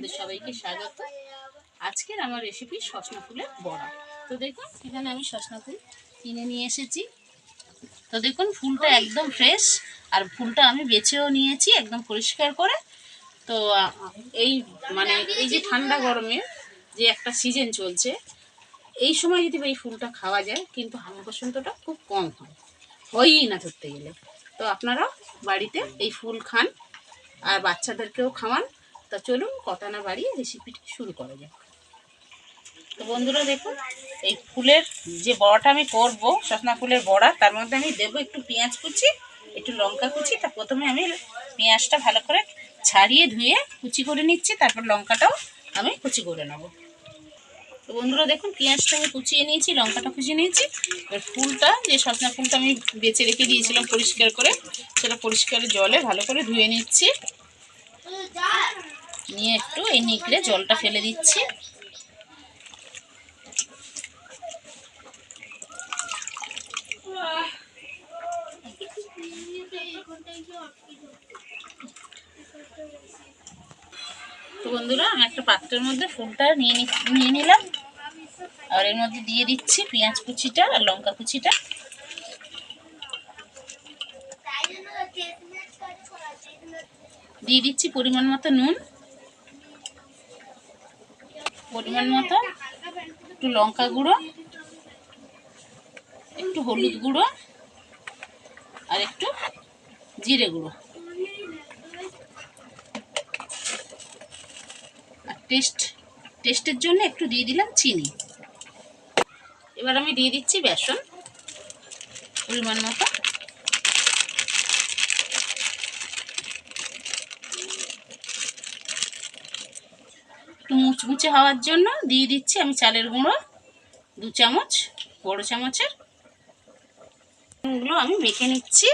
আপনাদের সবাইকে স্বাগত। আজকের আমার রেসিপি সসনা ফুলের বড়া। তো দেখুন, এখানে আমি সসনা ফুল কিনে নিয়ে এসেছি। তো দেখুন, ফুলটা একদম ফ্রেশ আর ফুলটা আমি বেছেও নিয়েছি একদম পরিষ্কার করে। তো, এই মানে এই যে ঠান্ডা গরমে যে একটা সিজন চলছে, এই সময় যদি এই ফুলটা খাওয়া যায়, কিন্তু হাম বসন্তটা খুব কম হয়। হয়ই না ধরতে গেলে। তো আপনারা বাড়িতে এই ফুল খান আর বাচ্চাদেরকেও খাওয়ান। তা চলুন কথা না বাড়িয়ে রেসিপিটি শুরু করা যাক। তো বন্ধুরা দেখুন, এই ফুলের যে বড়াটা আমি করব, সসনা ফুলের বড়া, তার মধ্যে আমি দেবো একটু পেঁয়াজ কুচি, একটু লঙ্কা কুচি, তা প্রথমে আমি পেঁয়াজটা ভালো করে ছাড়িয়ে ধুয়ে কুচি করে নিচ্ছি, তারপর লঙ্কাটাও আমি কুচি করে নেব। তো বন্ধুরা দেখুন, পেঁয়াজটা আমি কুচিয়ে নিয়েছি, লঙ্কাটা কুচিয়ে নিয়েছি, এবার ফুলটা, যে সজনা ফুলটা আমি বেছে রেখে দিয়েছিলাম পরিষ্কার করে, সেটা পরিষ্কার জলে ভালো করে ধুয়ে নিচ্ছি। নিয়ে একটু এই নিকড়ে জলটা ফেলে দিচ্ছি। বন্ধুরা, আমি একটা পাত্রের মধ্যে ফুলটা নিয়ে নিয়ে নিলাম। আর এর মধ্যে দিয়ে দিচ্ছি পেঁয়াজ কুচিটা আর লঙ্কা কুচিটা। দিয়ে দিচ্ছি পরিমাণ মতো নুন। পরিমাণ মতো, একটু লঙ্কা গুঁড়ো, একটু হলুদ গুঁড়ো, আর একটু জিরে গুঁড়ো। আর টেস্ট টেস্টের জন্য একটু দিয়ে দিলাম চিনি। এবার আমি দিয়ে দিচ্ছি বেসন, পরিমাণ মতো। একটু মুচমুচে হওয়ার জন্য দিয়ে দিচ্ছি আমি চালের গুঁড়ো, দু চামচ, বড় চামচের। এগুলো আমি মেখে নিচ্ছি।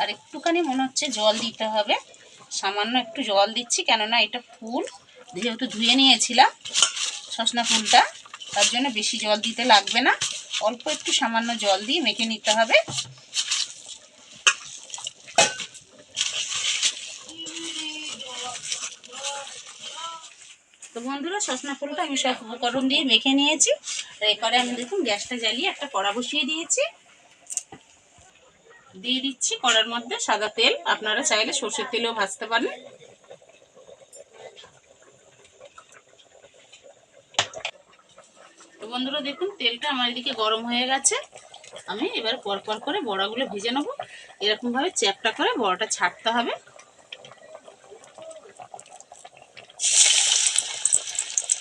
আর একটুখানি মনে হচ্ছে জল দিতে হবে। সামান্য একটু জল দিচ্ছি, কেননা এটা ফুল, যেহেতু ধুয়ে নিয়েছিলাম সসনা ফুলটা, তার জন্য বেশি জল দিতে লাগবে না। অল্প একটু সামান্য জল দিয়ে মেখে নিতে হবে। তো বন্ধুরা সসনা ফুলটা আমি সব উপকরণ দিয়ে মেখে নিয়েছি। তো এরপরে আমি দেখুন গ্যাসটা জ্বালিয়ে একটা কড়া বসিয়ে দিয়েছি। দিয়ে দিচ্ছি কড়ার মধ্যে সাদা তেল। আপনারা চাইলে সর্ষের তেলেও ভাজতে পারেন। তো বন্ধুরা দেখুন, তেলটা আমার এদিকে গরম হয়ে গেছে। আমি এবার পরপর করে বড়াগুলো ভেজে নেব। এরকমভাবে চ্যাপটা করে বড়াটা ছাড়তে হবে।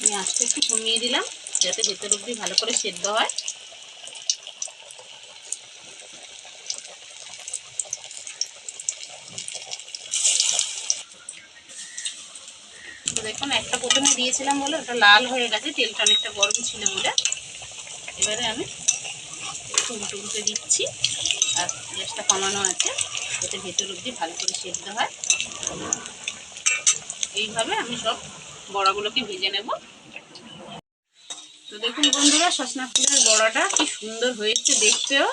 আমি আস্তে একটু কমিয়ে দিলাম, যাতে ভেতর অব্দি ভালো করে সেদ্ধ হয়। দেখুন, একটা প্রথমে দিয়েছিলাম বলে ওটা লাল হয়ে গেছে, তেলটা অনেকটা গরম ছিল বলে। এবারে আমি উল্টে দিচ্ছি, আর গ্যাসটা কমানো আছে, যাতে ভেতর অব্দি ভালো করে সেদ্ধ হয়। এইভাবে আমি সব বড়াগুলোকে ভেজে নেব। তো দেখুন বন্ধুরা, সসনা ফুলের বড়াটা কি সুন্দর হয়েছে দেখতেও।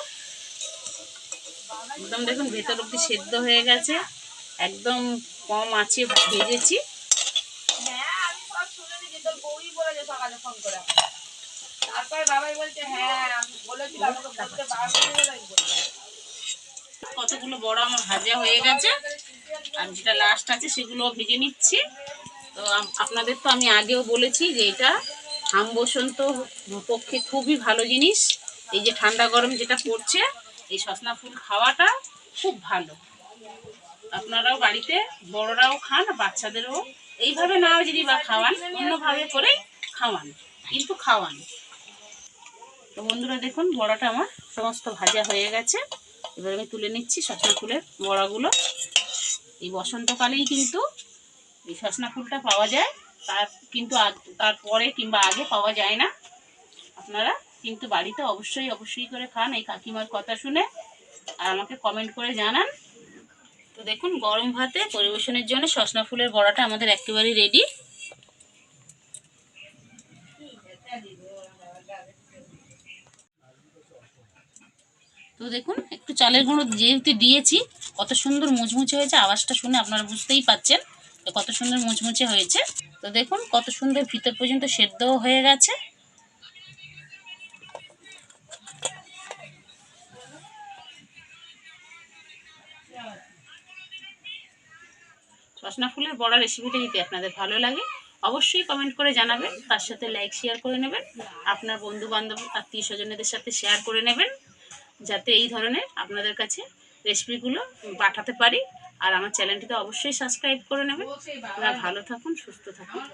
একদম দেখুন ভেতর অব্দি সেদ্ধ হয়ে গেছে। একদম কম আছে ভেজেছি। কতগুলো বড় আমার ভাজা হয়ে গেছে। আর যেটা লাস্ট আছে সেগুলো ভেজে নিচ্ছি। তো আপনাদের তো আমি আগেও বলেছি যে এটা হাম বসন্ত পক্ষে খুবই ভালো জিনিস। এই যে ঠান্ডা গরম যেটা পড়ছে, এই সসনা ফুল খাওয়াটা খুব ভালো। আপনারাও বাড়িতে বড়রাও খান, বাচ্চাদেরও এইভাবে নাও যদি বা খাওয়ান, অন্যভাবে করে খাওয়ান, কিন্তু খাওয়ান। তো বন্ধুরা দেখুন, বড়াটা আমার সমস্ত ভাজা হয়ে গেছে। এবার আমি তুলে নিচ্ছি সজনা ফুলের বড়াগুলো। এই বসন্তকালেই কিন্তু এই সজনা ফুলটা পাওয়া যায়। তার কিন্তু তারপরে কিংবা আগে পাওয়া যায় না। আপনারা কিন্তু বাড়িতে অবশ্যই অবশ্যই করে খান। এই কাকিমার কথা শুনে আর আমাকে কমেন্ট করে জানান। তো দেখুন, গরম ভাতে পরিবেশনের জন্য সজনা ফুলের বড়াটা আমাদের একেবারেই রেডি তো দেখুন, একটু চালের গুঁড়ো যেহেতু দিয়েছি, কত সুন্দর মুচমুচে হয়েছে, আওয়াজটা শুনে আপনারা বুঝতেই পাচ্ছেন। যে কত সুন্দর মুচমুচে হয়েছে। তো দেখুন কত সুন্দর ভিতর পর্যন্ত সেদ্ধও হয়ে গেছে। রসনা ফুলের বড়া রেসিপিটা যদি আপনাদের ভালো লাগে, অবশ্যই কমেন্ট করে জানাবেন। তার সাথে লাইক শেয়ার করে নেবেন। আপনার বন্ধু বান্ধব আত্মীয় স্বজনদের সাথে শেয়ার করে নেবেন। যাতে এই ধরনের আপনাদের কাছে রেসিপিগুলো পাঠাতে পারি। আর আমার চ্যানেলটিতে অবশ্যই সাবস্ক্রাইব করে নেবেন। ভালো থাকুন সুস্থ থাকুন।